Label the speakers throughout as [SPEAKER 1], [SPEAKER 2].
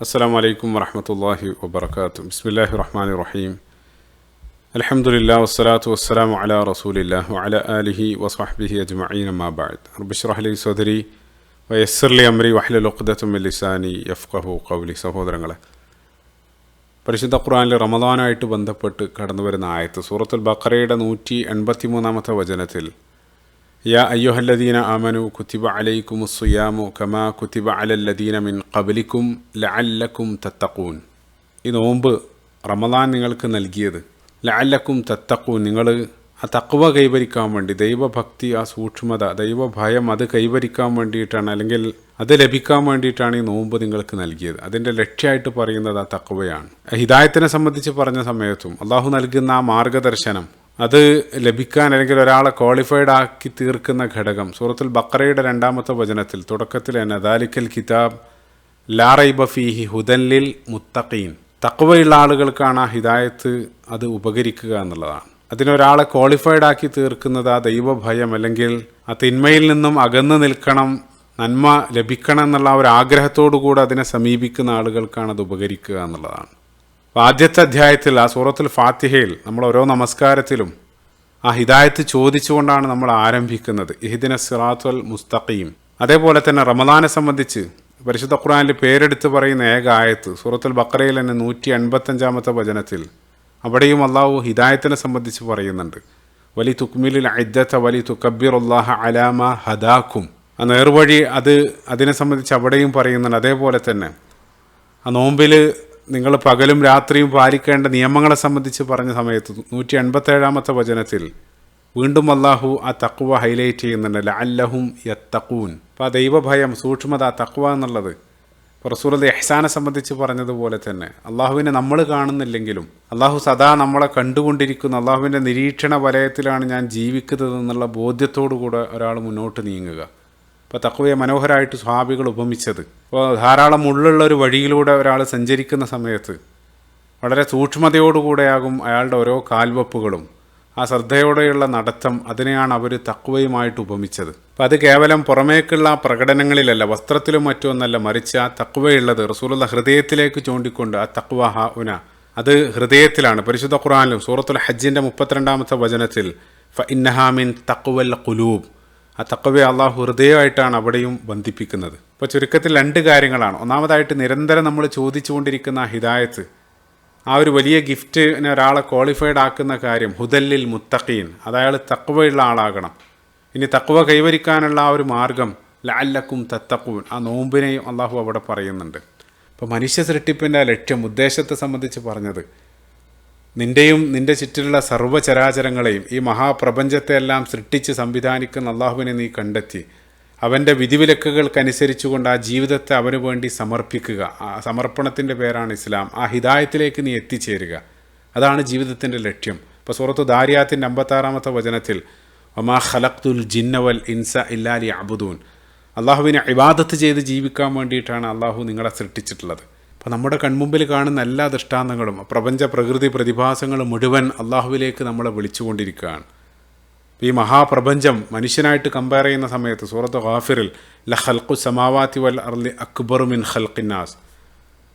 [SPEAKER 1] അസ്സാം വലൈക്കും വറഹമത്തല്ലാഹി വബർക്കാത്തു ബിസ്മില്ലാഹി റഹ്മാൻ റഹീം. അലഹമുല്ലാ വസ്സലാത്തു വസ്സലാം അല റസൂലില്ലാ അല ആലിഹി വസ്ഹബിഹി അജ്മീൻ അമ്മാബാദ് ബഅദ്. റബ്ബിഷ്റഹ് ലി സദരി വയസ്സർലി അമ്രി ലിസാനി യഫ്ഖഹു ഖൗലി. സഹോദരങ്ങളെ പരിശുദ്ധ ഖുർആനിൽ റമദാനായിട്ട് ബന്ധപ്പെട്ട് കടന്നു വരുന്ന ആയത്ത് സൂറത്തുൽ ബക്കറയുടെ നൂറ്റി എൺപത്തി മൂന്നാമത്തെ വചനത്തിൽ യാ അയ്യുഹല്ലദീന ആമനു കുത്തിബ അലൈക്കും സുയാമു കമാ കുത്തിബ അലല്ലദീന മിൻ قبلكم لعلكم تتقون ഈ നോമ്പ് റമദാൻ നിങ്ങൾക്ക് നൽകിയത്. ലഅല്ലക്കും തത്തഖൂൻ നിങ്ങൾ ആ തക്കുവ കൈവരിക്കാൻ വേണ്ടി ദൈവഭക്തി ആ സൂക്ഷ്മത ദൈവഭയം അത് കൈവരിക്കാൻ വേണ്ടിയിട്ടാണ് അല്ലെങ്കിൽ അത് ലഭിക്കാൻ വേണ്ടിയിട്ടാണ് ഈ നോമ്പ് നിങ്ങൾക്ക് നൽകിയത്. അതിന്റെ ലക്ഷ്യമായിട്ട് പറയുന്നത് ആ തക്കുവയാണ് ഹിദായത്തിനെ സംബന്ധിച്ച് പറഞ്ഞ സമയത്തും അള്ളാഹു നൽകുന്ന ആ മാർഗദർശനം അത് ലഭിക്കാൻ അല്ലെങ്കിൽ ഒരാളെ ക്വാളിഫൈഡ് ആക്കി തീർക്കുന്ന ഘടകം. സൂറത്തുൽ ബക്കറയുടെ രണ്ടാമത്തെ വചനത്തിൽ തുടക്കത്തിൽ തന്നെ ദാലിക്കൽ കിതാബ് ലാറൈബ ഫീഹി ഹുദൻലിൽ മുത്തഖീൻ. തക്വയുള്ള ആളുകൾക്കാണ് ആ ഹിദായത്ത് അത് ഉപകരിക്കുക എന്നുള്ളതാണ്. അതിനൊരാളെ ക്വാളിഫൈഡ് ആക്കി തീർക്കുന്നത് ആ ദൈവഭയം അല്ലെങ്കിൽ ആ തിന്മയിൽ നിന്നും അകന്നു നിൽക്കണം നന്മ ലഭിക്കണം എന്നുള്ള ഒരു ആഗ്രഹത്തോടു കൂടെ അതിനെ സമീപിക്കുന്ന ആളുകൾക്കാണ് അത് ഉപകരിക്കുക എന്നുള്ളതാണ്. ആദ്യത്തെ അധ്യായത്തിൽ ആ സൂറത്തുൽ ഫാത്തിഹയിൽ നമ്മൾ ഓരോ നമസ്കാരത്തിലും ആ ഹിദായത്ത് ചോദിച്ചുകൊണ്ടാണ് നമ്മൾ ആരംഭിക്കുന്നത്. ഇഹിദിന സിറാത്തുൽ മുസ്തഖീം. അതേപോലെ തന്നെ റമദാനെ സംബന്ധിച്ച് പരിശുദ്ധ ഖുർആനിൽ പേരെടുത്ത് പറയുന്ന ഏക ആയത്ത് സൂറത്തുൽ ബക്രയിൽ തന്നെ നൂറ്റി എൺപത്തഞ്ചാമത്തെ വചനത്തിൽ അവിടെയും അള്ളാഹു ഹിദായത്തിനെ സംബന്ധിച്ച് പറയുന്നുണ്ട്. വലി തുക്മിലിൽ ഐദ്ദത്ത വലി തുക്കബിർ അള്ളാഹ അലാമ ഹദാക്കും ആ നേർവഴി അത് അതിനെ സംബന്ധിച്ച് അവിടെയും പറയുന്നുണ്ട്. അതേപോലെ തന്നെ ആ നോമ്പിൽ നിങ്ങൾ പകലും രാത്രിയും പാലിക്കേണ്ട നിയമങ്ങളെ സംബന്ധിച്ച് പറഞ്ഞ സമയത്ത് നൂറ്റി എൺപത്തേഴാമത്തെ വചനത്തിൽ വീണ്ടും അള്ളാഹു ആ തക്കുവ ഹൈലൈറ്റ് ചെയ്യുന്നുണ്ട് ലഅല്ലഹും യത്തക്കൂൻ അപ്പോൾ ആ ദൈവഭയം സൂക്ഷ്മത തക്കുവ എന്നുള്ളത് റസൂലത് എഹ്സാനെ സംബന്ധിച്ച് പറഞ്ഞതുപോലെ തന്നെ അള്ളാഹുവിനെ നമ്മൾ കാണുന്നില്ലെങ്കിലും അള്ളാഹു സദാ നമ്മളെ കണ്ടുകൊണ്ടിരിക്കുന്ന അള്ളാഹുവിന്റെ നിരീക്ഷണ വലയത്തിലാണ് ഞാൻ ജീവിക്കുന്നത് എന്നുള്ള ബോധ്യത്തോടു കൂടെ ഒരാൾ മുന്നോട്ട് നീങ്ങുക. ഇപ്പോൾ തക്കവയെ മനോഹരമായിട്ട് സ്വാഭികൾ ഉപമിച്ചത്. ഇപ്പോൾ ധാരാളം ഉള്ളുള്ള ഒരു വഴിയിലൂടെ ഒരാൾ സഞ്ചരിക്കുന്ന സമയത്ത് വളരെ സൂക്ഷ്മതയോടുകൂടെയാകും അയാളുടെ ഓരോ കാൽവപ്പുകളും. ആ ശ്രദ്ധയോടെയുള്ള നടത്തം അതിനെയാണ് അവർ തക്കുവയുമായിട്ട് ഉപമിച്ചത്. അപ്പം അത് കേവലം പുറമേക്കുള്ള പ്രകടനങ്ങളിലല്ല വസ്ത്രത്തിലും മറ്റുമൊന്നല്ല മറിച്ച് ആ തക്കുവയുള്ളത് റസൂലുള്ള ഹൃദയത്തിലേക്ക് ചൂണ്ടിക്കൊണ്ട് ആ തക്വ ഹ ഉന. അത് ഹൃദയത്തിലാണ്. പരിശുദ്ധ ഖുറാനിലും സൂറത്തുൽ ഹജ്ജിന്റെ മുപ്പത്തിരണ്ടാമത്തെ വചനത്തിൽ ഫ ഇന്നഹാമിൻ തക്വൽ കുലൂബ് ആ തക്കവെ അള്ളാഹു ഹൃദയമായിട്ടാണ് അവിടെയും ബന്ധിപ്പിക്കുന്നത്. ഇപ്പോൾ ചുരുക്കത്തിൽ രണ്ട് കാര്യങ്ങളാണ്. ഒന്നാമതായിട്ട് നിരന്തരം നമ്മൾ ചോദിച്ചുകൊണ്ടിരിക്കുന്ന ഹിദായത്ത് ആ ഒരു വലിയ ഗിഫ്റ്റിനെ ഒരാളെ ക്വാളിഫൈഡ് ആക്കുന്ന കാര്യം ഹുദല്ലിൽ മുത്തഖീൻ അതായത് തക്കവയുള്ള ആളാകണം. ഇനി തക്കവ കൈവരിക്കാനുള്ള ആ ഒരു മാർഗം ലാല്ലക്കും തത്തക്കൂൻ ആ നോമ്പിനെയും അള്ളാഹു അവിടെ പറയുന്നുണ്ട്. ഇപ്പോൾ മനുഷ്യ സൃഷ്ടിപ്പിന്റെ ലക്ഷ്യം ഉദ്ദേശത്തെ സംബന്ധിച്ച് പറഞ്ഞത് നിന്റെയും നിന്റെ ചുറ്റിലുള്ള സർവചരാചരങ്ങളെയും ഈ മഹാപ്രപഞ്ചത്തെയെല്ലാം സൃഷ്ടിച്ച് സംവിധാനിക്കുന്ന അള്ളാഹുവിനെ നീ കണ്ടെത്തി. അവന്റെ വിധിവിലക്കുകൾക്കനുസരിച്ചുകൊണ്ട് ആ ജീവിതത്തെ അവന് വേണ്ടി സമർപ്പിക്കുക. ആ സമർപ്പണത്തിന്റെ പേരാണ് ഇസ്ലാം. ആ ഹിതായത്തിലേക്ക് നീ എത്തിച്ചേരുക. അതാണ് ജീവിതത്തിന്റെ ലക്ഷ്യം. ഇപ്പോൾ സുഹൃത്ത് ദാരിയാത്തിന്റെ അമ്പത്താറാമത്തെ വചനത്തിൽ ഒമാ ഖലഖ്തുൽ ജിന്നവൽ ഇൻസ ഇല്ലാലി അബുദൂൻ അള്ളാഹുവിനെ ഇബാദത്ത് ചെയ്ത് ജീവിക്കാൻ വേണ്ടിയിട്ടാണ് അള്ളാഹു നിങ്ങളെ സൃഷ്ടിച്ചിട്ടുള്ളത്. അപ്പോൾ നമ്മുടെ കൺമുമ്പിൽ കാണുന്ന എല്ലാ ദൃഷ്ടാന്തങ്ങളും പ്രപഞ്ച പ്രകൃതി പ്രതിഭാസങ്ങളും മുഴുവൻ അള്ളാഹുവിലേക്ക് നമ്മളെ വിളിച്ചുകൊണ്ടിരിക്കുകയാണ്. ഈ മഹാപ്രപഞ്ചം മനുഷ്യനായിട്ട് കമ്പയർ ചെയ്യുന്ന സമയത്ത് സൂറത്ത് ഖാഫിറിൽ ല ഹൽക്കു സമാവാത്തി വൽ അർലി അക്ബറു മിൻ ഖൽഖിന്നാസ്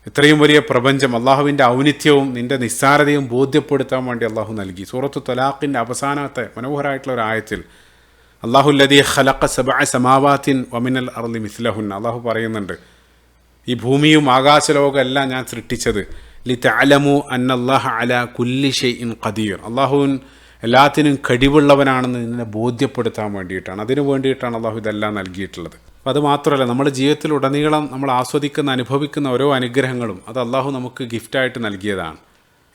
[SPEAKER 1] ഇത്രയും വലിയ പ്രപഞ്ചം അള്ളാഹുവിന്റെ ഔന്നിത്യവും നിന്റെ നിസ്സാരതയും ബോധ്യപ്പെടുത്താൻ വേണ്ടി അള്ളാഹു നൽകി. സൂറത്ത് തലാഖിന്റെ അവസാനത്തെ മനോഹരമായിട്ടുള്ള ഒരു ആയത്തിൽ അള്ളാഹു ലദി സബ സമാവാത്തിൻ വമിനൽ അർലി മിസ്ലഹുൻ. അള്ളാഹു പറയുന്നുണ്ട് ഈ ഭൂമിയും ആകാശലോകം എല്ലാം ഞാൻ സൃഷ്ടിച്ചത്. ലി തലമു അന്നല്ലാഹ അല കുല്ലി ഷെയ്ൻ ഖദീർ. അള്ളാഹുവിൻ എല്ലാത്തിനും കഴിവുള്ളവനാണെന്ന് നിന്നെ ബോധ്യപ്പെടുത്താൻ വേണ്ടിയിട്ടാണ്. അതിനു വേണ്ടിയിട്ടാണ് അള്ളാഹു ഇതെല്ലാം നൽകിയിട്ടുള്ളത്. അപ്പോൾ അത് മാത്രമല്ല നമ്മുടെ ജീവിതത്തിൽ ഉടനീളം നമ്മൾ ആസ്വദിക്കുന്ന അനുഭവിക്കുന്ന ഓരോ അനുഗ്രഹങ്ങളും അത് അള്ളാഹു നമുക്ക് ഗിഫ്റ്റായിട്ട് നൽകിയതാണ്.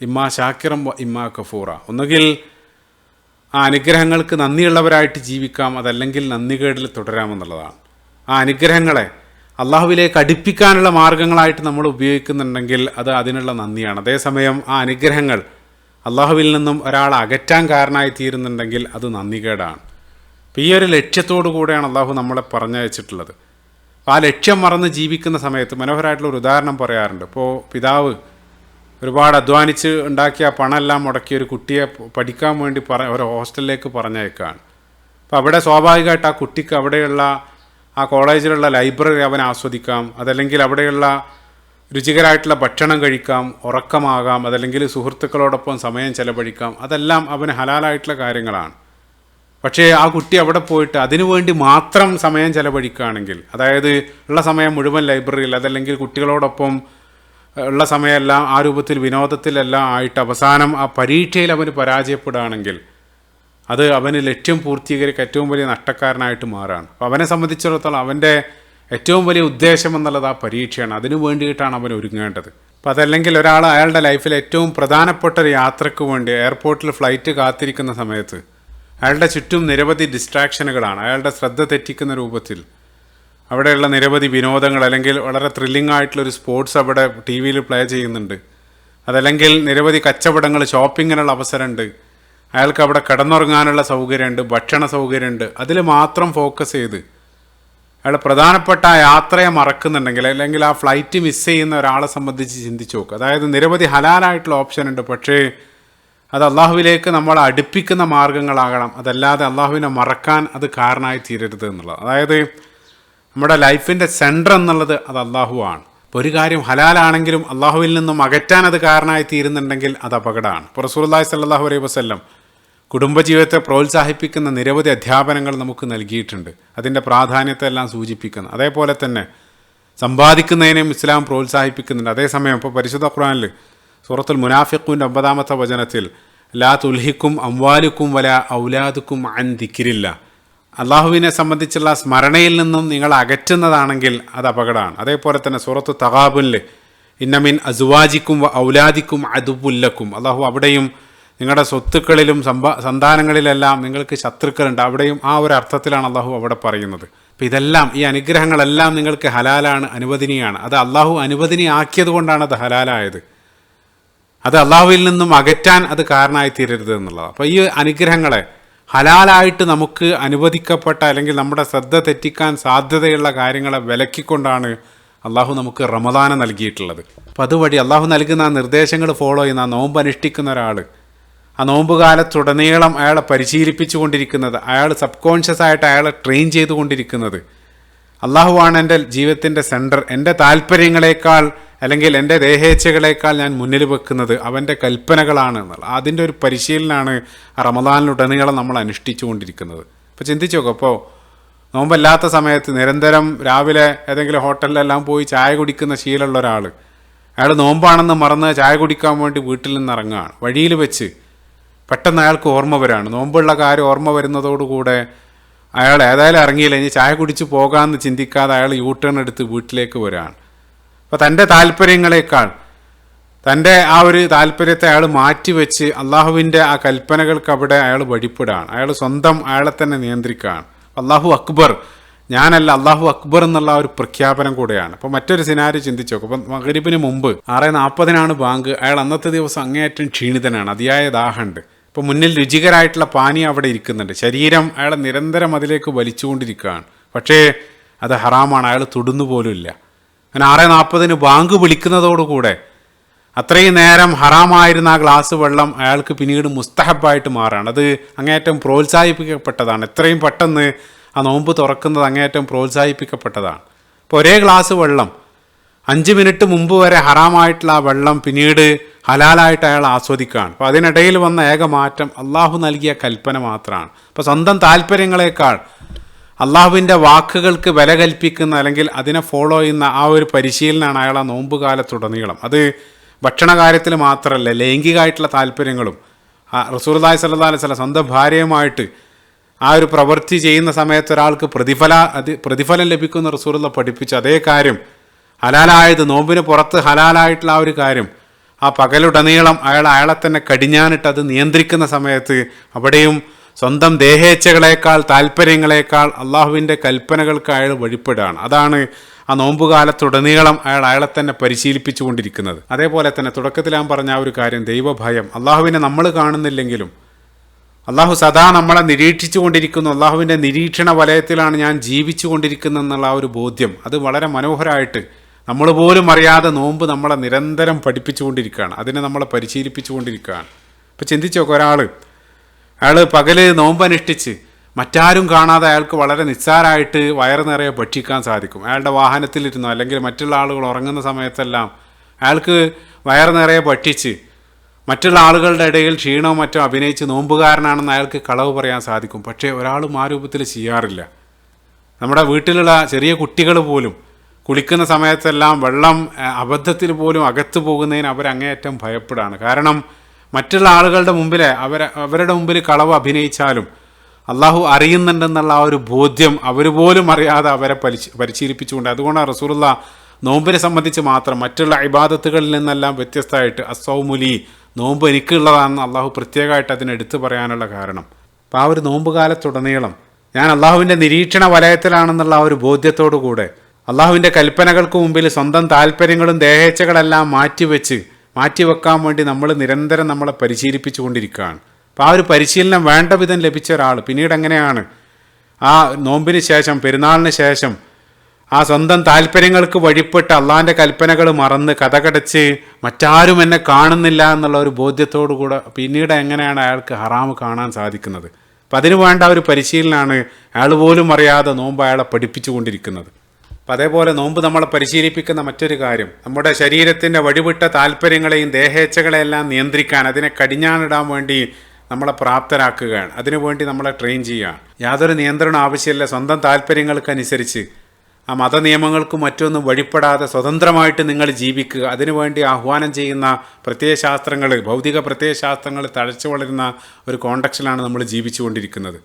[SPEAKER 1] ഇമ്മാ ഷാക്കിറം ഇമ്മാ കഫൂറ ഒന്നുകിൽ ആ അനുഗ്രഹങ്ങൾക്ക് നന്ദിയുള്ളവരായിട്ട് ജീവിക്കാം അതല്ലെങ്കിൽ നന്ദികേടിൽ തുടരാമെന്നുള്ളതാണ്. ആ അനുഗ്രഹങ്ങളെ അള്ളാഹുവിലേക്ക് അടുപ്പിക്കാനുള്ള മാർഗങ്ങളായിട്ട് നമ്മൾ ഉപയോഗിക്കുന്നുണ്ടെങ്കിൽ അത് അതിനുള്ള നന്ദിയാണ്. അതേസമയം ആ അനുഗ്രഹങ്ങൾ അള്ളാഹുവിൽ നിന്നും ഒരാൾ അകറ്റാൻ കാരണമായി തീരുന്നുണ്ടെങ്കിൽ അത് നന്ദികേടാണ്. അപ്പം ഈ ഒരു ലക്ഷ്യത്തോടു കൂടെയാണ് അള്ളാഹു നമ്മളെ പറഞ്ഞയച്ചിട്ടുള്ളത് ആ ലക്ഷ്യം മറന്ന് ജീവിക്കുന്ന സമയത്ത് മനോഹരമായിട്ടുള്ള ഒരു ഉദാഹരണം പറയാറുണ്ട്. ഇപ്പോൾ പിതാവ് ഒരുപാട് അധ്വാനിച്ച് ഉണ്ടാക്കിയ പണമെല്ലാം മുടക്കി ഒരു കുട്ടിയെ പഠിക്കാൻ വേണ്ടി പറ ഒരു ഹോസ്റ്റലിലേക്ക് പറഞ്ഞയക്കുകയാണ് അപ്പോൾ അവിടെ സ്വാഭാവികമായിട്ട് ആ കുട്ടിക്ക് അവിടെയുള്ള ആ കോളേജിലുള്ള ലൈബ്രറി അവൻ ആസ്വദിക്കാം അതല്ലെങ്കിൽ അവിടെയുള്ള രുചികരമായിട്ടുള്ള ഭക്ഷണം കഴിക്കാം ഉറക്കമാകാം അതല്ലെങ്കിൽ സുഹൃത്തുക്കളോടൊപ്പം സമയം ചെലവഴിക്കാം. അതെല്ലാം അവന് ഹലാലായിട്ടുള്ള കാര്യങ്ങളാണ്. പക്ഷേ ആ കുട്ടി അവിടെ പോയിട്ട് അതിനുവേണ്ടി മാത്രം സമയം ചെലവഴിക്കുകയാണെങ്കിൽ അതായത് ഉള്ള സമയം മുഴുവൻ ലൈബ്രറിയിൽ അതല്ലെങ്കിൽ കുട്ടികളോടൊപ്പം ഉള്ള സമയമെല്ലാം ആ രൂപത്തിൽ വിനോദത്തിലെല്ലാം ആയിട്ട് അവസാനം ആ പരീക്ഷയിൽ അവന് പരാജയപ്പെടുകയാണെങ്കിൽ അത് അവന് ലക്ഷ്യം പൂർത്തീകരിക്കുക ഏറ്റവും വലിയ നഷ്ടക്കാരനായിട്ട് മാറാണ്. അപ്പോൾ അവനെ സംബന്ധിച്ചിടത്തോളം അവന്റെ ഏറ്റവും വലിയ ഉദ്ദേശം എന്നുള്ളത് ആ പരീക്ഷയാണ്. അതിനു വേണ്ടിയിട്ടാണ് അവൻ ഒരുങ്ങേണ്ടത്. അപ്പോൾ അതല്ലെങ്കിൽ ഒരാൾ അയാളുടെ ലൈഫിൽ ഏറ്റവും പ്രധാനപ്പെട്ട ഒരു യാത്രയ്ക്ക് വേണ്ടി എയർപോർട്ടിൽ ഫ്ലൈറ്റ് കാത്തിരിക്കുന്ന സമയത്ത് അയാളുടെ ചുറ്റും നിരവധി ഡിസ്ട്രാക്ഷനുകളാണ് അയാളുടെ ശ്രദ്ധ തെറ്റിക്കുന്ന രൂപത്തിൽ അവിടെയുള്ള നിരവധി വിനോദങ്ങൾ അല്ലെങ്കിൽ വളരെ ത്രില്ലിംഗ് ആയിട്ടുള്ളൊരു സ്പോർട്സ് അവിടെ ടി വിയിൽ പ്ലേ ചെയ്യുന്നുണ്ട്. അതല്ലെങ്കിൽ നിരവധി കച്ചവടങ്ങൾ ഷോപ്പിങ്ങിനുള്ള അവസരമുണ്ട്. അയാൾക്ക് അവിടെ കിടന്നുറങ്ങാനുള്ള സൗകര്യമുണ്ട് ഭക്ഷണ സൗകര്യമുണ്ട്. അതിൽ മാത്രം ഫോക്കസ് ചെയ്ത്. അയാൾ പ്രധാനപ്പെട്ട ആ യാത്രയെ മറക്കുന്നുണ്ടെങ്കിൽ അല്ലെങ്കിൽ ആ ഫ്ലൈറ്റ് മിസ് ചെയ്യുന്ന ഒരാളെ സംബന്ധിച്ച് ചിന്തിച്ചു നോക്കുക അതായത് നിരവധി ഹലാലായിട്ടുള്ള ഓപ്ഷൻ ഉണ്ട്. പക്ഷേ അത് അള്ളാഹുവിലേക്ക് നമ്മൾ അടുപ്പിക്കുന്ന മാർഗങ്ങളാകണം. അതല്ലാതെ അള്ളാഹുവിനെ മറക്കാൻ അത് കാരണമായി തീരരുത് എന്നുള്ളത്. അതായത് നമ്മുടെ ലൈഫിന്റെ സെന്റർ എന്നുള്ളത് അത് അള്ളാഹു ആണ്. അപ്പോൾ ഒരു കാര്യം ഹലാലാണെങ്കിലും അള്ളാഹുവിൽ നിന്നും അകറ്റാൻ അത് കാരണമായി തീരുന്നുണ്ടെങ്കിൽ അത് അപകടമാണ്. ഇപ്പോൾ റസൂലുള്ളാഹി സല്ലാഹു അലൈഹി വസല്ലം കുടുംബജീവിതത്തെ പ്രോത്സാഹിപ്പിക്കുന്ന നിരവധി അധ്യാപനങ്ങൾ നമുക്ക് നൽകിയിട്ടുണ്ട്. അതിന്റെ പ്രാധാന്യത്തെല്ലാം സൂചിപ്പിക്കുന്നു. അതേപോലെ തന്നെ സമ്പാദിക്കുന്നതിനെയും ഇസ്ലാം പ്രോത്സാഹിപ്പിക്കുന്നുണ്ട്. അതേസമയം ഇപ്പോൾ പരിശുദ്ധ ഖുറാനിൽ സൂറത്തുൽ മുനാഫിക്കുവിന്റെ ഒമ്പതാമത്തെ വചനത്തിൽ ലാ തുൽഹിക്കും അംവാലുക്കും വല ഔലാദുക്കും അൻ ദിക്കിരില്ല അള്ളാഹുവിനെ സംബന്ധിച്ചുള്ള സ്മരണയിൽ നിന്നും നിങ്ങൾ അകറ്റുന്നതാണെങ്കിൽ അത് അപകടമാണ്. അതേപോലെ തന്നെ സൂറത്ത് തകാബുലിൽ ഇന്നമിൻ അസുവാജിക്കും ഔലാദിക്കും അതുബുല്ലക്കും അള്ളാഹു അവിടെയും നിങ്ങളുടെ സ്വത്തുക്കളിലും സമ്പ സന്താനങ്ങളിലെല്ലാം നിങ്ങൾക്ക് ശത്രുക്കളുണ്ട്. അവിടെയും ആ ഒരു അർത്ഥത്തിലാണ് അള്ളാഹു അവിടെ പറയുന്നത്. അപ്പം ഇതെല്ലാം ഈ അനുഗ്രഹങ്ങളെല്ലാം നിങ്ങൾക്ക് ഹലാലാണ് അനുവദനീയാണ്. അത് അള്ളാഹു അനുവദനീയാക്കിയത് കൊണ്ടാണ് അത് ഹലാലായത്. അത് അള്ളാഹുവിൽ നിന്നും അകറ്റാൻ അത് കാരണമായി തീരരുത് എന്നുള്ളത് അപ്പോൾ ഈ അനുഗ്രഹങ്ങളെ ഹലാലായിട്ട് നമുക്ക് അനുവദിക്കപ്പെട്ട അല്ലെങ്കിൽ നമ്മുടെ ശ്രദ്ധ തെറ്റിക്കാൻ സാധ്യതയുള്ള കാര്യങ്ങളെ വിലക്കിക്കൊണ്ടാണ് അള്ളാഹു നമുക്ക് റമദാന നൽകിയിട്ടുള്ളത്. അപ്പം അതുവഴി അള്ളാഹു നൽകുന്ന നിർദ്ദേശങ്ങൾ ഫോളോ ചെയ്യുന്ന നോമ്പ് അനുഷ്ഠിക്കുന്ന ഒരാൾ ആ നോമ്പ് കാലത്തുടനീളം അയാളെ പരിശീലിപ്പിച്ചു കൊണ്ടിരിക്കുന്നത് അയാൾ സബ് കോൺഷ്യസ് ആയിട്ട് അയാളെ ട്രെയിൻ ചെയ്തുകൊണ്ടിരിക്കുന്നത്. അള്ളാഹുവാണ് എന്റെ ജീവിതത്തിന്റെ സെന്റർ എന്റെ താല്പര്യങ്ങളെക്കാൾ അല്ലെങ്കിൽ എന്റെ ദേഹേച്ഛകളേക്കാൾ ഞാൻ മുന്നിൽ വെക്കുന്നത് അവന്റെ കൽപ്പനകളാണ് എന്നുള്ളത്. അതിന്റെ ഒരു പരിശീലനമാണ് റമദാനിലുടനീളം നമ്മൾ അനുഷ്ഠിച്ചു കൊണ്ടിരിക്കുന്നത് അപ്പോൾ ചിന്തിച്ചു നോക്കുക അപ്പോൾ നോമ്പല്ലാത്ത സമയത്ത് നിരന്തരം രാവിലെ ഏതെങ്കിലും ഹോട്ടലിലെല്ലാം പോയി ചായ കുടിക്കുന്ന ശീലമുള്ള ഒരാൾ അയാൾ നോമ്പാണെന്ന് മറന്ന് ചായ കുടിക്കാൻ വേണ്ടി വീട്ടിൽ നിന്ന് ഇറങ്ങുകയാണ്. വഴിയിൽ വെച്ച് പെട്ടെന്ന് അയാൾക്ക് ഓർമ്മ വരാണ്. നോമ്പുള്ള കാര്യം ഓർമ്മ വരുന്നതോടുകൂടെ അയാൾ ഏതായാലും ഇറങ്ങിയില്ല. ഇനി ചായ കുടിച്ച് പോകാമെന്ന് ചിന്തിക്കാതെ അയാൾ യൂ ടേൺ എടുത്ത് വീട്ടിലേക്ക് വരികയാണ് അപ്പോൾ തന്റെ താല്പര്യങ്ങളെക്കാൾ തന്റെ ആ ഒരു താല്പര്യത്തെ അയാൾ മാറ്റിവെച്ച് അള്ളാഹുവിന്റെ ആ കൽപ്പനകൾക്ക് അവിടെ അയാൾ വഴിപ്പെടുകയാണ് അയാൾ സ്വന്തം അയാളെ തന്നെ നിയന്ത്രിക്കുകയാണ്. അള്ളാഹു അക്ബർ ഞാനല്ല അള്ളാഹു അക്ബർ എന്നുള്ള ഒരു പ്രഖ്യാപനം കൂടെയാണ്. അപ്പോൾ മറ്റൊരു സിനാരി ചിന്തിച്ചു നോക്കും. അപ്പം മകരിബിന് മുമ്പ് ആറ് നാൽപ്പതിനാണ് ബാങ്ക്. അയാൾ അന്നത്തെ ദിവസം അങ്ങേയറ്റം ക്ഷീണിതനാണ്. അതിയായ ദാഹമുണ്ട് ഇപ്പോൾ മുന്നിൽ രുചികരായിട്ടുള്ള പാനി അവിടെ ഇരിക്കുന്നുണ്ട്. ശരീരം അയാളെ നിരന്തരം അതിലേക്ക് വലിച്ചുകൊണ്ടിരിക്കുകയാണ്. പക്ഷേ അത് ഹറാമാണ്. അയാൾ തൊടുന്നു പോലുമില്ല അങ്ങനെ ആറ് നാൽപ്പതിന് ബാങ്ക് വിളിക്കുന്നതോടുകൂടെ അത്രയും നേരം ഹറാമായിരുന്ന ആ ഗ്ലാസ് വെള്ളം അയാൾക്ക് പിന്നീട് മുസ്തഹബായിട്ട് മാറാണ്. അത് അങ്ങേയറ്റം പ്രോത്സാഹിപ്പിക്കപ്പെട്ടതാണ്. എത്രയും പെട്ടെന്ന് ആ നോമ്പ് തുറക്കുന്നത് അങ്ങേയറ്റം പ്രോത്സാഹിപ്പിക്കപ്പെട്ടതാണ്. ഇപ്പോൾ ഒരേ ഗ്ലാസ് വെള്ളം അഞ്ച് മിനിറ്റ് മുമ്പ് വരെ ഹറാമായിട്ടുള്ള ആ വെള്ളം പിന്നീട് ഹലാലായിട്ട് അയാൾ ആസ്വദിക്കുകയാണ്. അപ്പോൾ അതിനിടയിൽ വന്ന ഏക മാറ്റം അള്ളാഹു നൽകിയ കൽപ്പന മാത്രമാണ്. അപ്പോൾ സ്വന്തം താല്പര്യങ്ങളെക്കാൾ അള്ളാഹുവിന്റെ വാക്കുകൾക്ക് വില കൽപ്പിക്കുന്ന അല്ലെങ്കിൽ അതിനെ ഫോളോ ചെയ്യുന്ന ആ ഒരു പരിശീലനമാണ് അയാൾ ആ നോമ്പ് കാലത്തുടനീളം അത് ഭക്ഷണകാര്യത്തിൽ മാത്രമല്ല ലൈംഗികമായിട്ടുള്ള താല്പര്യങ്ങളും റസൂർദായ് സല്ലാ അലൈഹി സ്വന്തം ഭാര്യയുമായിട്ട് ആ ഒരു പ്രവൃത്തി ചെയ്യുന്ന സമയത്ത് ഒരാൾക്ക് പ്രതിഫല പ്രതിഫലം ലഭിക്കുന്ന റസൂറുള്ള പഠിപ്പിച്ചു അതേ കാര്യം ഹലാലായത് നോമ്പിന് പുറത്ത് ഹലാലായിട്ടുള്ള ആ ഒരു കാര്യം ആ പകലുടനീളം അയാൾ അയാളെ തന്നെ കടിഞ്ഞാനിട്ട് അത് നിയന്ത്രിക്കുന്ന സമയത്ത് അവിടെയും സ്വന്തം ദേഹേച്ഛകളേക്കാൾ താല്പര്യങ്ങളേക്കാൾ അള്ളാഹുവിന്റെ കൽപ്പനകൾക്ക് അയാൾ വഴിപ്പെടുകയാണ്. അതാണ് ആ നോമ്പുകാലത്തുടനീളം അയാൾ അയാളെ തന്നെ പരിശീലിപ്പിച്ചുകൊണ്ടിരിക്കുന്നത്. അതേപോലെ തന്നെ തുടക്കത്തിൽ ഞാൻ പറഞ്ഞ ആ ഒരു കാര്യം ദൈവഭയം. അള്ളാഹുവിനെ നമ്മൾ കാണുന്നില്ലെങ്കിലും അള്ളാഹു സദാ നമ്മളെ നിരീക്ഷിച്ചു കൊണ്ടിരിക്കുന്നു അള്ളാഹുവിന്റെ നിരീക്ഷണ വലയത്തിലാണ് ഞാൻ ജീവിച്ചു കൊണ്ടിരിക്കുന്നത് എന്നുള്ള ആ ഒരു ബോധ്യം. അത് വളരെ മനോഹരമായിട്ട് നമ്മൾ പോലും അറിയാതെ നോമ്പ് നമ്മളെ നിരന്തരം പഠിപ്പിച്ചുകൊണ്ടിരിക്കുകയാണ്. അതിനെ നമ്മളെ പരിശീലിപ്പിച്ചുകൊണ്ടിരിക്കുകയാണ്. ഇപ്പോൾ ചിന്തിച്ചു നോക്കുക ഒരാൾ അയാൾ പകൽ നോമ്പ് അനുഷ്ഠിച്ച് മറ്റാരും കാണാതെ അയാൾക്ക് വളരെ നിസ്സാരമായിട്ട് വയറ് നിറയെ ഭക്ഷിക്കാൻ സാധിക്കും. അയാളുടെ വാഹനത്തിലിരുന്നോ അല്ലെങ്കിൽ മറ്റുള്ള ആളുകൾ ഉറങ്ങുന്ന സമയത്തെല്ലാം അയാൾക്ക് വയറ് നിറയെ ഭക്ഷിച്ച് മറ്റുള്ള ആളുകളുടെ ഇടയിൽ ക്ഷീണോ മറ്റോ അഭിനയിച്ച് നോമ്പുകാരനാണെന്ന് അയാൾക്ക് കളവ് പറയാൻ സാധിക്കും. പക്ഷേ ഒരാളും ആ രൂപത്തിൽ ചെയ്യാറില്ല. നമ്മുടെ വീട്ടിലുള്ള ചെറിയ കുട്ടികൾ പോലും കുളിക്കുന്ന സമയത്തെല്ലാം വെള്ളം അബദ്ധത്തിൽ പോലും അകത്തു പോകുന്നതിന് അവരങ്ങേയറ്റം ഭയപ്പെടാണ് കാരണം മറ്റുള്ള ആളുകളുടെ മുമ്പിൽ അവർ അവരുടെ മുമ്പിൽ കളവ് അഭിനയിച്ചാലും അള്ളാഹു അറിയുന്നുണ്ടെന്നുള്ള ആ ഒരു ബോധ്യം അവർ പോലും അറിയാതെ അവരെ പരിശീ പരിശീലിപ്പിച്ചുകൊണ്ട്. അതുകൊണ്ടാണ് റസൂലുള്ള നോമ്പിനെ സംബന്ധിച്ച് മാത്രം മറ്റുള്ള ഇബാദത്തുകളിൽ നിന്നെല്ലാം വ്യത്യസ്തമായിട്ട് അസൗമുലി നോമ്പ് എനിക്കുള്ളതാണെന്ന് അള്ളാഹു പ്രത്യേകമായിട്ട് അതിനെടുത്തു പറയാനുള്ള കാരണം. അപ്പോൾ ആ ഒരു നോമ്പ് കാലത്തുടനീളം ഞാൻ അള്ളാഹുവിന്റെ നിരീക്ഷണ വലയത്തിലാണെന്നുള്ള ആ ഒരു ബോധ്യത്തോടു കൂടെ അള്ളാഹുവിന്റെ കൽപ്പനകൾക്ക് മുമ്പിൽ സ്വന്തം താല്പര്യങ്ങളും ദേഹേച്ഛകളെല്ലാം മാറ്റിവെച്ച് മാറ്റിവെക്കാൻ വേണ്ടി നമ്മൾ നിരന്തരം നമ്മളെ പരിശീലിപ്പിച്ചു കൊണ്ടിരിക്കുകയാണ് അപ്പോൾ ആ ഒരു പരിശീലനം വേണ്ട വിധം ലഭിച്ച ഒരാൾ പിന്നീട് എങ്ങനെയാണ്? ആ നോമ്പിന് ശേഷം പെരുന്നാളിന് ശേഷം ആ സ്വന്തം താല്പര്യങ്ങൾക്ക് വഴിപ്പെട്ട് അള്ളാഹിന്റെ കൽപ്പനകൾ മറന്ന് കഥകടച്ച് മറ്റാരും എന്നെ കാണുന്നില്ല എന്നുള്ള ഒരു ബോധ്യത്തോടു കൂടെ പിന്നീട് എങ്ങനെയാണ് അയാൾക്ക് ഹറാമ് കാണാൻ സാധിക്കുന്നത്? അപ്പം അതിന് വേണ്ട ഒരു പരിശീലനമാണ് അയാൾ പോലും അറിയാതെ നോമ്പ് അയാളെ പഠിപ്പിച്ചുകൊണ്ടിരിക്കുന്നത്. അപ്പം അതേപോലെ നോമ്പ് നമ്മളെ പരിശീലിപ്പിക്കുന്ന മറ്റൊരു കാര്യം നമ്മുടെ ശരീരത്തിന്റെ വഴിവിട്ട താല്പര്യങ്ങളെയും ദേഹേച്ഛകളെല്ലാം നിയന്ത്രിക്കാൻ അതിനെ കടിഞ്ഞാണിടാൻ വേണ്ടി നമ്മളെ പ്രാപ്തരാക്കുകയാണ്. അതിനുവേണ്ടി നമ്മളെ ട്രെയിൻ ചെയ്യുകയാണ്. യാതൊരു നിയന്ത്രണം ആവശ്യമില്ല. സ്വന്തം താല്പര്യങ്ങൾക്കനുസരിച്ച് ആ മതനിയമങ്ങൾക്കും മറ്റൊന്നും വഴിപ്പെടാതെ സ്വതന്ത്രമായിട്ട് നിങ്ങൾ ജീവിക്കുക. അതിനുവേണ്ടി ആഹ്വാനം ചെയ്യുന്ന പ്രത്യയശാസ്ത്രങ്ങൾ ഭൗതിക പ്രത്യയശാസ്ത്രങ്ങൾ തഴച്ചു വളരുന്ന ഒരു കോണ്ടക്സിലാണ് നമ്മൾ ജീവിച്ചുകൊണ്ടിരിക്കുന്നത്.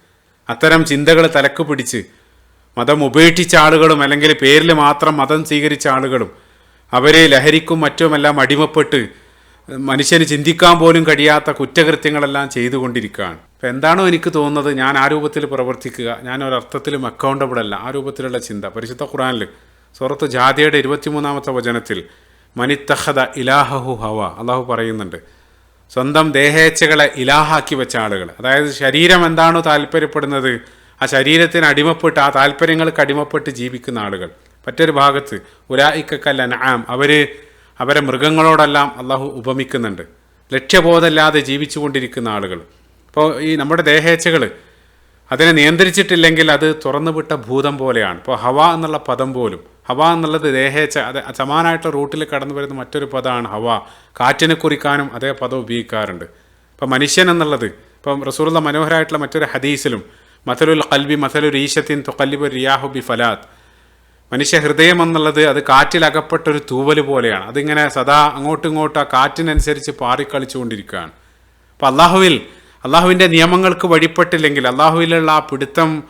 [SPEAKER 1] അത്തരം ചിന്തകൾ തലക്ക് പിടിച്ച് മതം ഉപേക്ഷിച്ച ആളുകളും അല്ലെങ്കിൽ പേരിൽ മാത്രം മതം സ്വീകരിച്ച ആളുകളും അവരെ ലഹരിക്കും മറ്റുമെല്ലാം അടിമപ്പെട്ട് മനുഷ്യന് ചിന്തിക്കാൻ പോലും കഴിയാത്ത കുറ്റകൃത്യങ്ങളെല്ലാം ചെയ്തുകൊണ്ടിരിക്കുകയാണ്. അപ്പം എന്താണോ എനിക്ക് തോന്നുന്നത് ഞാൻ ആ രൂപത്തിൽ പ്രവർത്തിക്കുക ഞാൻ ഒരർത്ഥത്തിലും അക്കൗണ്ടബിൾ അല്ല ആ രൂപത്തിലുള്ള ചിന്ത. പരിശുദ്ധ ഖുറാനിൽ സുഹൃത്ത് ജാതിയുടെ ഇരുപത്തിമൂന്നാമത്തെ വചനത്തിൽ മനിത്തഹദ ഇലാഹു ഹവ അള്ളാഹു പറയുന്നുണ്ട്. സ്വന്തം ദേഹേച്ഛകളെ ഇലാഹാക്കി വെച്ച ആളുകൾ അതായത് ശരീരം എന്താണോ താല്പര്യപ്പെടുന്നത് ആ ശരീരത്തിന് അടിമപ്പെട്ട് ആ താല്പര്യങ്ങൾക്ക് അടിമപ്പെട്ട് ജീവിക്കുന്ന ആളുകൾ. മറ്റൊരു ഭാഗത്ത് ഉലായിക്കല്ല ഇക്കല്ല അവർ അവരെ മൃഗങ്ങളോടെല്ലാം അള്ളാഹു ഉപമിക്കുന്നുണ്ട്. ലക്ഷ്യബോധമില്ലാതെ ജീവിച്ചുകൊണ്ടിരിക്കുന്ന ആളുകൾ. അപ്പോൾ ഈ നമ്മുടെ ദേഹേച്ഛകൾ അതിനെ നിയന്ത്രിച്ചിട്ടില്ലെങ്കിൽ അത് തുറന്നുവിട്ട ഭൂതം പോലെയാണ്. ഇപ്പോൾ ഹവ എന്നുള്ള പദം പോലും ഹവ എന്നുള്ളത് ദേഹേച്ഛ അത് സമാനമായിട്ടുള്ള റൂട്ടിൽ കടന്നു വരുന്ന മറ്റൊരു പദമാണ് ഹവ. കാറ്റിനെ കുറിക്കാനും അതേ പദം ഉപയോഗിക്കാറുണ്ട്. ഇപ്പോൾ മനുഷ്യൻ എന്നുള്ളത് ഇപ്പം റസൂറുള്ള മനോഹരമായിട്ടുള്ള മറ്റൊരു ഹദീസിലും മസലുൽ കൽബി മസലുൽ ഈശത്തിൻ തുക്കല്ലിബു റിയാഹു ബി ഫലാത്ത്. മനുഷ്യ ഹൃദയം എന്നുള്ളത് അത് കാറ്റിലകപ്പെട്ട ഒരു തൂവൽ പോലെയാണ്. അതിങ്ങനെ സദാ അങ്ങോട്ടും ഇങ്ങോട്ടും ആ കാറ്റിനനുസരിച്ച് പാറിക്കളിച്ചുകൊണ്ടിരിക്കുകയാണ്. അപ്പം അള്ളാഹുവിൽ അള്ളാഹുവിന്റെ നിയമങ്ങൾക്ക് വഴിപ്പെട്ടില്ലെങ്കിൽ അള്ളാഹുവിലുള്ള ആ പിടുത്തം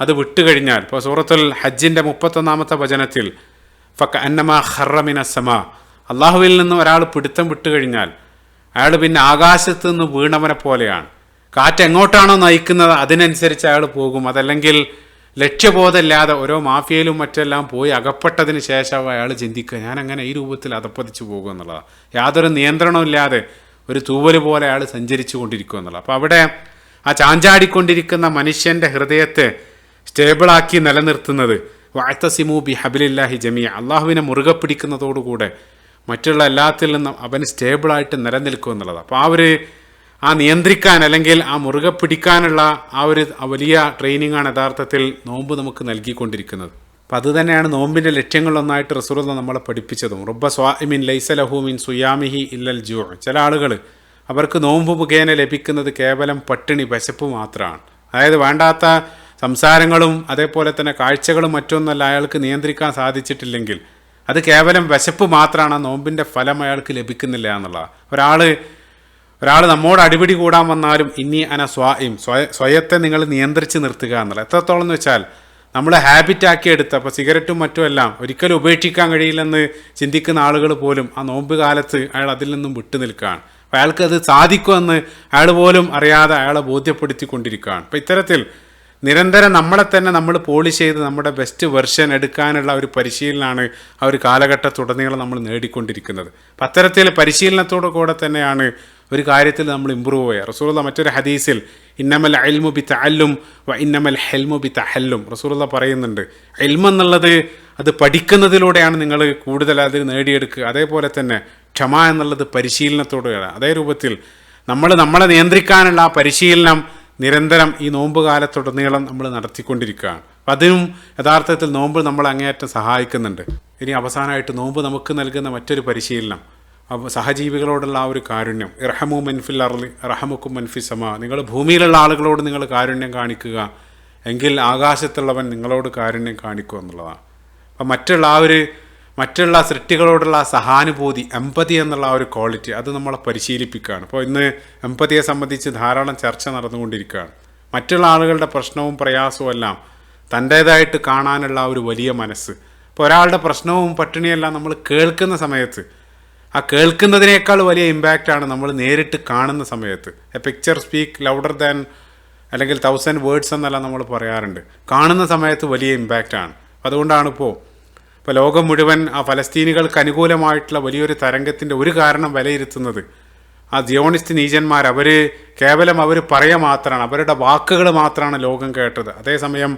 [SPEAKER 1] അത് വിട്ടുകഴിഞ്ഞാൽ ഇപ്പോൾ സൂറത്തുൽ ഹജ്ജിന്റെ മുപ്പത്തൊന്നാമത്തെ വചനത്തിൽ ഫക്ക അന്നമ ഹറമിന സമ അള്ളാഹുവിൽ നിന്ന് ഒരാൾ പിടുത്തം വിട്ടുകഴിഞ്ഞാൽ അയാൾ പിന്നെ ആകാശത്ത് നിന്ന് വീണവനെ പോലെയാണ്. കാറ്റ് എങ്ങോട്ടാണോ നയിക്കുന്നത് അതിനനുസരിച്ച് അയാൾ പോകും. അതല്ലെങ്കിൽ ലക്ഷ്യബോധമില്ലാതെ ഓരോ മാഫിയയിലും മറ്റെല്ലാം പോയി അകപ്പെട്ടതിന് ശേഷം അയാൾ ചിന്തിക്കുക ഞാൻ അങ്ങനെ ഈ രൂപത്തിൽ അതപ്പതിച്ചു പോകും എന്നുള്ളതാണ് യാതൊരു നിയന്ത്രണമില്ലാതെ ഒരു തൂവൽ പോലെ അയാൾ സഞ്ചരിച്ചു കൊണ്ടിരിക്കും എന്നുള്ളത്. അപ്പോൾ അവിടെ ആ ചാഞ്ചാടിക്കൊണ്ടിരിക്കുന്ന മനുഷ്യന്റെ ഹൃദയത്തെ സ്റ്റേബിളാക്കി നിലനിർത്തുന്നത് വാഴ്ത്തസിമു ബി ഹബിലില്ലാഹി ജമിയ അള്ളാഹുവിനെ മുറുകെ പിടിക്കുന്നതോടുകൂടെ മറ്റുള്ള എല്ലാത്തിൽ നിന്നും അവൻ സ്റ്റേബിളായിട്ട് നിലനിൽക്കും എന്നുള്ളത്. അപ്പോൾ ആ ഒരു ആ നിയന്ത്രിക്കാൻ അല്ലെങ്കിൽ ആ മുറുകെ പിടിക്കാനുള്ള ആ ഒരു വലിയ ട്രെയിനിങ്ങാണ് യഥാർത്ഥത്തിൽ നോമ്പ് നമുക്ക് നൽകിക്കൊണ്ടിരിക്കുന്നത്. അപ്പം അത് തന്നെയാണ് നോമ്പിന്റെ ലക്ഷ്യങ്ങളൊന്നായിട്ട് റസൂറത നമ്മളെ പഠിപ്പിച്ചതും. റുബ സ്വാമിൻ ലൈസലഹുമിൻ സുയാമിഹി ഇല്ലൽ ജൂ ചില ആളുകൾ അവർക്ക് നോമ്പ് മുഖേന ലഭിക്കുന്നത് കേവലം പട്ടിണി വിശപ്പ് മാത്രമാണ്. അതായത് വേണ്ടാത്ത സംസാരങ്ങളും അതേപോലെ തന്നെ കാഴ്ചകളും മറ്റൊന്നല്ല അയാൾക്ക് നിയന്ത്രിക്കാൻ സാധിച്ചിട്ടില്ലെങ്കിൽ അത് കേവലം വിശപ്പ് മാത്രമാണ് നോമ്പിന്റെ ഫലം അയാൾക്ക് ലഭിക്കുന്നില്ല എന്നുള്ളത് ഒരാൾ ഒരാൾ നമ്മോട് അടിപിടി കൂടാൻ വന്നാലും ഇനി അന സ്വായും സ്വയ സ്വയത്തെ നിങ്ങൾ നിയന്ത്രിച്ച് നിർത്തുക എന്നുള്ളത്. എത്രത്തോളം എന്ന് വെച്ചാൽ നമ്മൾ ഹാബിറ്റാക്കി എടുത്ത് അപ്പോൾ സിഗരറ്റും മറ്റുമെല്ലാം ഒരിക്കലും ഉപേക്ഷിക്കാൻ കഴിയില്ലെന്ന് ചിന്തിക്കുന്ന ആളുകൾ പോലും ആ നോമ്പ് കാലത്ത് അയാൾ അതിൽ നിന്നും വിട്ടു നിൽക്കുകയാണ്. അപ്പോൾ അയാൾക്ക് അത് സാധിക്കുമെന്ന് അയാൾ പോലും അറിയാതെ അയാളെ ബോധ്യപ്പെടുത്തിക്കൊണ്ടിരിക്കുകയാണ്. അപ്പോൾ ഇത്തരത്തിൽ നിരന്തരം നമ്മളെ തന്നെ നമ്മൾ പോളിഷ് ചെയ്ത് നമ്മുടെ ബെസ്റ്റ് വെർഷൻ എടുക്കാനുള്ള ഒരു പരിശീലനമാണ് ആ ഒരു കാലഘട്ടത്തുടനീളം നമ്മൾ നേടിക്കൊണ്ടിരിക്കുന്നത്. അപ്പം അത്തരത്തിൽ പരിശീലനത്തോടു കൂടെ തന്നെയാണ് ഒരു കാര്യത്തിൽ നമ്മൾ ഇമ്പ്രൂവ് ചെയ്യുക റസൂലുള്ള മറ്റൊരു ഹദീസിൽ ഇന്നമൽ അൽമു ബി തഅല്ലും വ ഇന്നമൽ ഹെൽമു ബി തഹല്ലും റസൂലുള്ള പറയുന്നുണ്ട് എന്നുള്ളത് അത് പഠിക്കുന്നതിലൂടെയാണ് നിങ്ങൾ കൂടുതൽ അത് നേടിയെടുക്കുക. അതേപോലെ തന്നെ ക്ഷമ എന്നുള്ളത് പരിശീലനത്തോടെയാണ്. അതേ രൂപത്തിൽ നമ്മൾ നമ്മളെ നിയന്ത്രിക്കാനുള്ള ആ പരിശീലനം നിരന്തരം ഈ നോമ്പ് കാലത്തുടനീളം നമ്മൾ നടത്തിക്കൊണ്ടിരിക്കുകയാണ്. അപ്പം അതിനും യഥാർത്ഥത്തിൽ നോമ്പ് നമ്മൾ അങ്ങേയറ്റം സഹായിക്കുന്നുണ്ട്. ഇനി അവസാനമായിട്ട് നോമ്പ് നമുക്ക് നൽകുന്ന മറ്റൊരു പരിശീലനം അപ്പോൾ സഹജീവികളോടുള്ള ആ ഒരു കാരുണ്യം. ഇറഹമു മൻഫിൽ അർലി റഹമുക്കും മൻഫി സമ. നിങ്ങൾ ഭൂമിയിലുള്ള ആളുകളോട് നിങ്ങൾ കാരുണ്യം കാണിക്കുക. എങ്കിൽ ആകാശത്തുള്ളവൻ നിങ്ങളോട് കാരുണ്യം കാണിക്കുക എന്നുള്ളതാണ്. അപ്പം മറ്റുള്ള ആ ഒരു മറ്റുള്ള സൃഷ്ടികളോടുള്ള സഹാനുഭൂതി എമ്പതി എന്നുള്ള ആ ഒരു ക്വാളിറ്റി അത് നമ്മളെ പരിശീലിപ്പിക്കുകയാണ്. അപ്പോൾ ഇന്ന് എമ്പതിയെ സംബന്ധിച്ച് ധാരാളം ചർച്ച നടന്നുകൊണ്ടിരിക്കുകയാണ്. മറ്റുള്ള ആളുകളുടെ പ്രശ്നവും പ്രയാസവും എല്ലാം തന്റേതായിട്ട് കാണാനുള്ള ഒരു വലിയ മനസ്സ്. ഇപ്പോൾ ഒരാളുടെ പ്രശ്നവും പട്ടിണിയെല്ലാം നമ്മൾ കേൾക്കുന്ന സമയത്ത് ആ കേൾക്കുന്നതിനേക്കാൾ വലിയ ഇമ്പാക്റ്റാണ് നമ്മൾ നേരിട്ട് കാണുന്ന സമയത്ത്. A picture speak louder than അല്ലെങ്കിൽ തൗസൻഡ് വേർഡ്സ് എന്നല്ല നമ്മൾ പറയാറുണ്ട്. കാണുന്ന സമയത്ത് വലിയ ഇമ്പാക്റ്റാണ് അതുകൊണ്ടാണ് ഇപ്പോൾ ഇപ്പോൾ ലോകം മുഴുവൻ ആ ഫലസ്തീനികൾക്ക് അനുകൂലമായിട്ടുള്ള വലിയൊരു തരംഗത്തിന്റെ ഒരു കാരണം വിലയിരുത്തുന്നത് ആ ജിയോണിസ്റ്റ് നീചന്മാർ. അവർ കേവലം അവർ പറയുക മാത്രമാണ് അവരുടെ വാക്കുകൾ മാത്രമാണ് ലോകം കേട്ടത്. അതേസമയം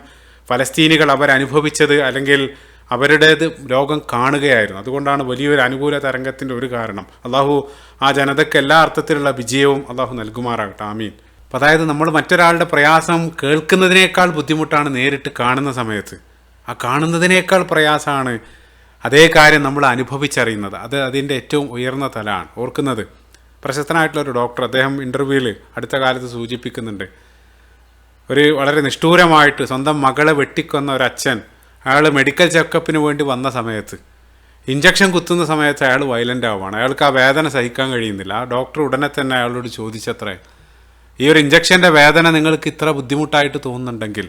[SPEAKER 1] ഫലസ്തീനികൾ അവരനുഭവിച്ചത് അല്ലെങ്കിൽ അവരുടേത് ലോകം കാണുകയായിരുന്നു. അതുകൊണ്ടാണ് വലിയൊരു അനുകൂല തരംഗത്തിന്റെ ഒരു കാരണം. അള്ളാഹു ആ ജനതയ്ക്ക് എല്ലാ അർത്ഥത്തിലുള്ള വിജയവും അള്ളാഹു നൽകുമാറാകട്ടെ. ആമീൻ. അതായത് നമ്മൾ മറ്റൊരാളുടെ പ്രയാസം കേൾക്കുന്നതിനേക്കാൾ ബുദ്ധിമുട്ടാണ് നേരിട്ട് കാണുന്ന സമയത്ത്. ആ കാണുന്നതിനേക്കാൾ പ്രയാസമാണ് അതേ കാര്യം നമ്മൾ അനുഭവിച്ചറിയുന്നത്. അത് അതിന്റെ ഏറ്റവും ഉയർന്ന തലമാണ്. ഓർക്കുന്നത് പ്രശസ്തനായിട്ടുള്ള ഒരു ഡോക്ടർ അദ്ദേഹം ഇന്റർവ്യൂവിൽ അടുത്ത കാലത്ത് സൂചിപ്പിക്കുന്നുണ്ട്. ഒരു വളരെ നിഷ്ഠൂരമായിട്ട് സ്വന്തം മകളെ വെട്ടിക്കൊന്ന ഒരു അച്ഛൻ അയാൾ മെഡിക്കൽ ചെക്കപ്പിന് വേണ്ടി വന്ന സമയത്ത് ഇഞ്ചക്ഷൻ കുത്തുന്ന സമയത്ത് അയാൾ വയലന്റ് ആവുകയാണ് അയാൾക്ക് ആ വേദന സഹിക്കാൻ കഴിയുന്നില്ല. ആ ഡോക്ടർ ഉടനെ തന്നെ അയാളോട് ചോദിച്ചത്രേ ഈ ഒരു ഇഞ്ചക്ഷന്റെ വേദന നിങ്ങൾക്ക് ഇത്ര ബുദ്ധിമുട്ടായിട്ട് തോന്നുന്നുണ്ടെങ്കിൽ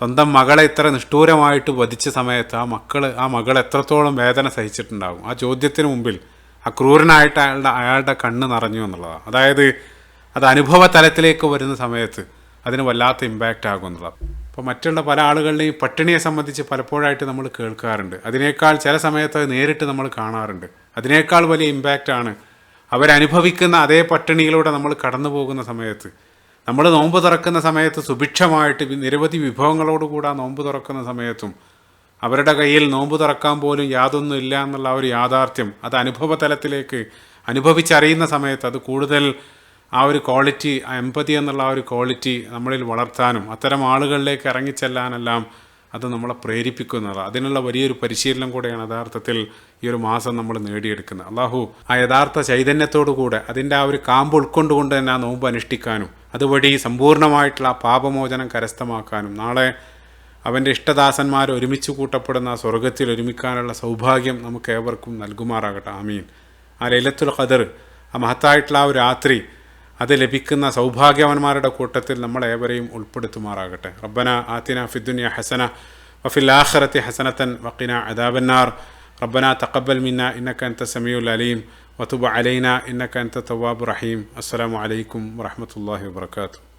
[SPEAKER 1] സ്വന്തം മകളെ ഇത്ര നിഷ്ഠൂരമായിട്ട് വധിച്ച സമയത്ത് ആ മക്കൾ ആ മകൾ എത്രത്തോളം വേദന സഹിച്ചിട്ടുണ്ടാകും ആ ചോദ്യത്തിന് മുമ്പിൽ ആ ക്രൂരനായിട്ട് അയാളുടെ അയാളുടെ കണ്ണ് നിറഞ്ഞു എന്നുള്ളതാണ്. അതായത് അത് അനുഭവ തലത്തിലേക്ക് വരുന്ന സമയത്ത് അതിന് വല്ലാത്ത ഇമ്പാക്റ്റ് ആകും അപ്പോൾ മറ്റുള്ള പല ആളുകളുടെയും പട്ടിണിയെ സംബന്ധിച്ച് പലപ്പോഴായിട്ട് നമ്മൾ കേൾക്കാറുണ്ട്. അതിനേക്കാൾ ചില സമയത്ത് നേരിട്ട് നമ്മൾ കാണാറുണ്ട്. അതിനേക്കാൾ വലിയ ഇമ്പാക്റ്റാണ് അവരനുഭവിക്കുന്ന അതേ പട്ടിണിയിലൂടെ നമ്മൾ കടന്നു പോകുന്ന സമയത്ത്. നമ്മൾ നോമ്പ് തുറക്കുന്ന സമയത്ത് സുഭിക്ഷമായിട്ട് നിരവധി വിഭവങ്ങളോടുകൂടെ നോമ്പ് തുറക്കുന്ന സമയത്തും അവരുടെ കയ്യിൽ നോമ്പ് തുറക്കാൻ പോലും യാതൊന്നും ഇല്ല എന്നുള്ള ഒരു യാഥാർത്ഥ്യം അത് അനുഭവ തലത്തിലേക്ക് അനുഭവിച്ചറിയുന്ന സമയത്ത് അത് കൂടുതൽ ആ ഒരു ക്വാളിറ്റി ആ എമ്പതി എന്നുള്ള ആ ഒരു ക്വാളിറ്റി നമ്മളിൽ വളർത്താനും അത്തരം ആളുകളിലേക്ക് ഇറങ്ങിച്ചെല്ലാനെല്ലാം അത് നമ്മളെ പ്രേരിപ്പിക്കുന്നത്. അതിനുള്ള വലിയൊരു പരിശീലനം കൂടെയാണ് യഥാർത്ഥത്തിൽ ഈ ഒരു മാസം നമ്മൾ നേടിയെടുക്കുന്നത്. അള്ളാഹു ആ യഥാർത്ഥ ചൈതന്യത്തോടു കൂടെ അതിന്റെ ആ ഒരു കാമ്പ് ഉൾക്കൊണ്ടുകൊണ്ട് തന്നെ ആ നോമ്പ് അനുഷ്ഠിക്കാനും അതുവഴി സമ്പൂർണമായിട്ടുള്ള ആ പാപമോചനം കരസ്ഥമാക്കാനും നാളെ അവന്റെ ഇഷ്ടദാസന്മാർ ഒരുമിച്ച് കൂട്ടപ്പെടുന്ന സ്വർഗത്തിൽ ഒരുമിക്കാനുള്ള സൗഭാഗ്യം നമുക്ക് ഏവർക്കും നൽകുമാറാകട്ടെ. ആമീൻ. ആ ലൈലത്തുൽ ഖദർ ആ മഹത്തായിട്ടുള്ള ആ ഒരു രാത്രി അത് ലഭിക്കുന്ന സൗഭാഗ്യവാന്മാരുടെ കൂട്ടത്തിൽ നമ്മളേവരെയും ഉൾപ്പെടുത്തുമാറാകട്ടെ. റബ്ബന ആത്തിന ഫിദ്ദുനിയ ഹസന വഫിൽ ആഖിറത്തി ഹസനത്തൻ വക്കിന അദാബന്നാർ. റബ്ബന തക്കബൽ മിന്ന ഇന്നക അൻത സമീഉൽ അലീം. വതുബ് അലൈന ഇന്നക അൻത തവ്വാബുർ റഹീം. അസ്സലാമു അലൈക്കും വറഹ്മത്തുള്ളാഹി വബറകാതുഹു.